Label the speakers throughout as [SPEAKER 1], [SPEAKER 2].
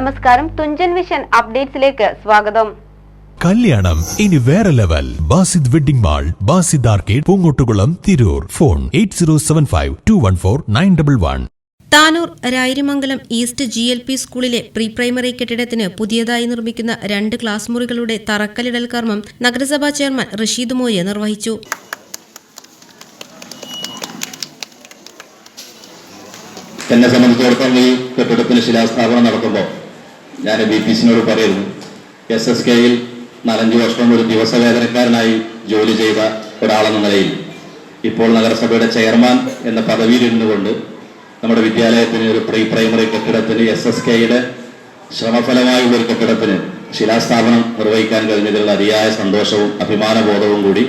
[SPEAKER 1] നമസ്കാരം. തുഞ്ചൻ വിഷൻ അപ്ഡേറ്റ്സിലേക്ക് സ്വാഗതം.
[SPEAKER 2] കല്യാണം ഇനി വേറെ level. Basid wedding mall Basid arcade Poongottukulam Tirur. Phone eight zero seven five two one four nine double one.
[SPEAKER 3] Tanur Rayirimangalam east G L P സ്കൂളിലെ pre primary കെട്ടിടത്തിന് പുതിയതായി നിർമ്മിക്കുന്ന രണ്ട് ക്ലാസ് മുറികളുടെ തറക്കല്ലിടൽ കർമ്മം നഗരസഭാ ചെയർമാൻ റഷീദ് മോയ നിർവഹിച്ചു.
[SPEAKER 4] എന്നെ സംബന്ധിച്ചിടത്തോളം ഈ കെട്ടിടത്തിന് ശിലാസ്ഥാപനം നടക്കുമ്പോൾ ഞാൻ ബി പി സിനോട് പറയുന്നു എസ് എസ് കെയിൽ നാലഞ്ച് വർഷം ഒരു ദിവസവേതനക്കാരനായി ജോലി ചെയ്ത ഒരാളെന്ന നിലയിൽ ഇപ്പോൾ നഗരസഭയുടെ ചെയർമാൻ എന്ന പദവിയിലിരുന്നു കൊണ്ട് നമ്മുടെ വിദ്യാലയത്തിന് ഒരു പ്രീ പ്രൈമറി കെട്ടിടത്തിന് എസ് എസ് കെയുടെ ശ്രമഫലമായുള്ള ഒരു കെട്ടിടത്തിന് ശിലാസ്ഥാപനം നിർവഹിക്കാൻ കഴിഞ്ഞതിലുള്ള അതിയായ സന്തോഷവും അഭിമാനബോധവും കൂടി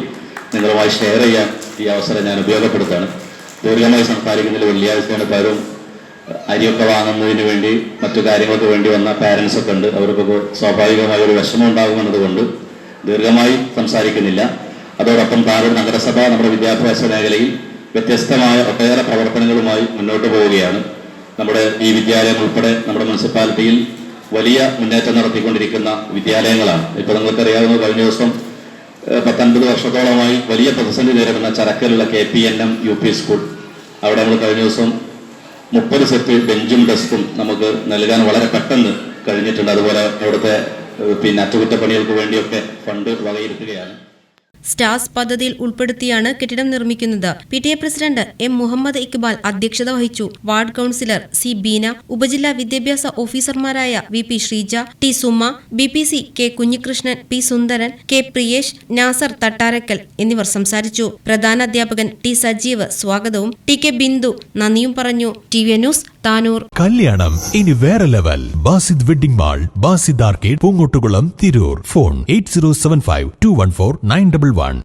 [SPEAKER 4] നിങ്ങളുമായി ഷെയർ ചെയ്യാൻ ഈ അവസരം ഞാൻ ഉപയോഗപ്പെടുത്തുകയാണ്. ദീർഘമായി സംസാരിക്കുന്നതിൽ വെള്ളിയാഴ്ചയാണ് പലരും അരിയൊക്കെ വാങ്ങുന്നതിന് വേണ്ടി മറ്റു കാര്യങ്ങൾക്ക് വേണ്ടി വന്ന പാരൻസ് ഒക്കെ ഉണ്ട്. അവർക്കൊക്കെ സ്വാഭാവികമായ ഒരു വിഷമം ഉണ്ടാകുമെന്നതുകൊണ്ട് ദീർഘമായി സംസാരിക്കുന്നില്ല. അതോടൊപ്പം താരൂർ നഗരസഭ നമ്മുടെ വിദ്യാഭ്യാസ മേഖലയിൽ വ്യത്യസ്തമായ ഒട്ടേറെ പ്രവർത്തനങ്ങളുമായി മുന്നോട്ട് പോവുകയാണ്. നമ്മുടെ ഈ വിദ്യാലയം ഉൾപ്പെടെ നമ്മുടെ മുനിസിപ്പാലിറ്റിയിൽ വലിയ മുന്നേറ്റം നടത്തിക്കൊണ്ടിരിക്കുന്ന വിദ്യാലയങ്ങളാണ്. ഇപ്പോൾ നിങ്ങൾക്കറിയാവുന്ന കഴിഞ്ഞ ദിവസം പത്തൊൻപത് വർഷത്തോളമായി വലിയ പ്രതിസന്ധി നേരിടുന്ന ചരക്കലുള്ള K P N M U P school. അവിടെ നമ്മൾ കഴിഞ്ഞ ദിവസം മുപ്പത് സെറ്റ് ബെഞ്ചും ഡെസ്കും നമുക്ക് നൽകാൻ വളരെ പെട്ടെന്ന് കഴിഞ്ഞിട്ടുണ്ട്. അതുപോലെ അവിടുത്തെ പിന്നെ അറ്റകുറ്റപ്പണികൾക്ക് വേണ്ടിയൊക്കെ ഫണ്ട് വകയിരുത്തുകയാണ്.
[SPEAKER 3] സ്റ്റാർസ് പദ്ധതിയിൽ ഉൾപ്പെടുത്തിയാണ് കെട്ടിടം നിർമ്മിക്കുന്നത്. P T A president M Muhammad Iqbal അധ്യക്ഷത വഹിച്ചു. വാർഡ് കൌൺസിലർ സി ബീന ഉപജില്ലാ വിദ്യാഭ്യാസ ഓഫീസർമാരായ V P Sreeja T Suma B P C K Kunhikrishnan P Sundaran K Priyesh Nasar Thattarakkal എന്നിവർ സംസാരിച്ചു. പ്രധാന അധ്യാപകൻ ടി സജീവ് സ്വാഗതവും ടി കെ ബിന്ദു നന്ദിയും പറഞ്ഞു. T V news Tanur.
[SPEAKER 2] കല്യാണം ഇനി വേറെ level. Basid wedding mall Basid arcade Poongottukulam Tirur. Phone eight zero seven five two one four nine double one